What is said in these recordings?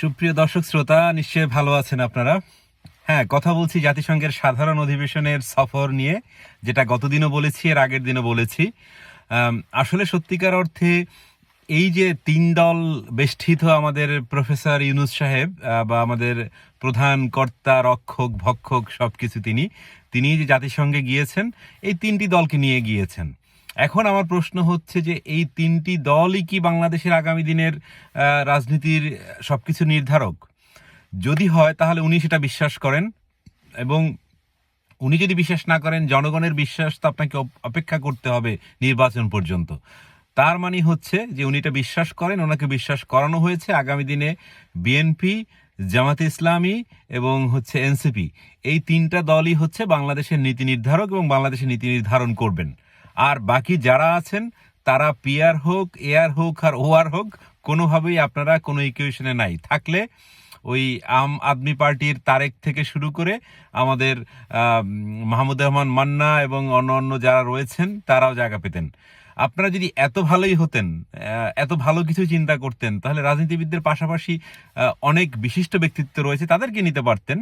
সুপ্রিয় দর্শক শ্রোতা, নিশ্চয়ই ভালো আছেন আপনারা। হ্যাঁ কথা বলছি জাতিসংঘের সাধারণ অধিবেশনের সফর নিয়ে, যেটা গতদিনও বলেছি, এর আগের দিনও বলেছি। আসলে সত্যিকার অর্থে এই যে তিন দল বেষ্টিত আমাদের প্রফেসর ইউনুস সাহেব বা আমাদের প্রধান কর্তা, রক্ষক, ভক্ষক সব কিছু তিনি তিনি যে জাতিসংঘে গিয়েছেন, এই তিনটি দলকে নিয়ে গিয়েছেন। এখন আমার প্রশ্ন হচ্ছে যে এই তিনটি দলই কি বাংলাদেশের আগামী দিনের রাজনীতির সবকিছু নির্ধারক? যদি হয়, তাহলে উনি সেটা বিশ্বাস করেন এবং উনি যদি বিশ্বাস না করেন, জনগণের বিশ্বাস তো আপনাকে অপেক্ষা করতে হবে নির্বাচন পর্যন্ত। তার মানে হচ্ছে যে উনি এটা বিশ্বাস করেন, ওনাকে বিশ্বাস করানো হয়েছে আগামী দিনে বিএনপি, জামাতে ইসলামী এবং হচ্ছে এনসিপি। এই তিনটা দলই হচ্ছে বাংলাদেশের নীতি নির্ধারক এবং বাংলাদেশের নীতি নির্ধারণ করবেন। আর বাকি যারা আছেন, তারা পিয়ার হোক এয়ার হোক আর ওয়ার হোক, কোনোভাবেই আপনারা কোনো ইকুয়েশনে নাই। থাকলে ওই আম আদমি পার্টির তারেক থেকে শুরু করে আমাদের মাহমুদ রহমান মান্না এবং অন্য অন্য যারা রয়েছেন, তারাও জায়গা পেতেন। আপনারা যদি এত ভালোই হতেন এত ভালো কিছু চিন্তা করতেন, তাহলে রাজনীতিবিদদের পাশাপাশি অনেক বিশিষ্ট ব্যক্তিত্ব রয়েছে, তাদেরকে নিতে পারতেন।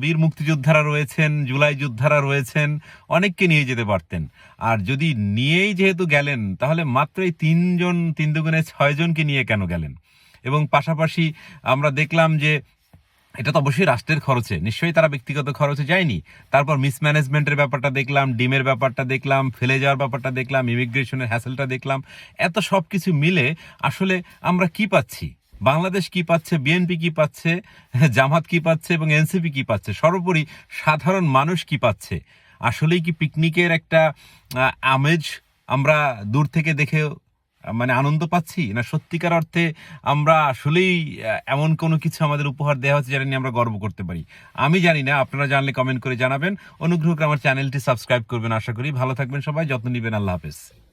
বীর মুক্তিযোদ্ধারা রয়েছেন, জুলাই যোদ্ধারা রয়েছেন, অনেককে নিয়ে যেতে পারতেন। আর যদি নিয়েই যেহেতু গেলেন, তাহলে মাত্র এই তিনজন, তিন দুগুণে ছয়জনকে নিয়ে কেন গেলেন? এবং পাশাপাশি আমরা দেখলাম যে এটা তো অবশ্যই রাষ্ট্রের খরচে, নিশ্চয়ই তারা ব্যক্তিগত খরচে যায়নি। তারপর মিসম্যানেজমেন্টের ব্যাপারটা দেখলাম, ডিমের ব্যাপারটা দেখলাম, ফেলে যাওয়ার ব্যাপারটা দেখলাম ইমিগ্রেশনের হ্যাসেলটা দেখলাম। এত সব কিছু মিলে আসলে আমরা কি পাচ্ছি? বাংলাদেশ কি পাচ্ছে? বিএনপি কি পাচ্ছে? জামাত কি পাচ্ছে? এবং এনসিপি কি পাচ্ছে? সর্বোপরি সাধারণ মানুষ কি পাচ্ছে? আসলেই কি পিকনিকের একটা আমেজ আমরা দূর থেকে দেখে মানে আনন্দ পাচ্ছি? না সত্যিকার অর্থে আমরা আসলেই এমন কোনো কিছু আমাদের উপহার দেওয়া হচ্ছে যেটা নিয়ে আমরা গর্ব করতে পারি? আমি জানি না, আপনারা জানলে কমেন্ট করে জানাবেন। অনুগ্রহ করে আমার চ্যানেলটি সাবস্ক্রাইব করবেন, আশা করি। ভালো থাকবেন সবাই, যত্ন নেবেন, আল্লাহ হাফেজ।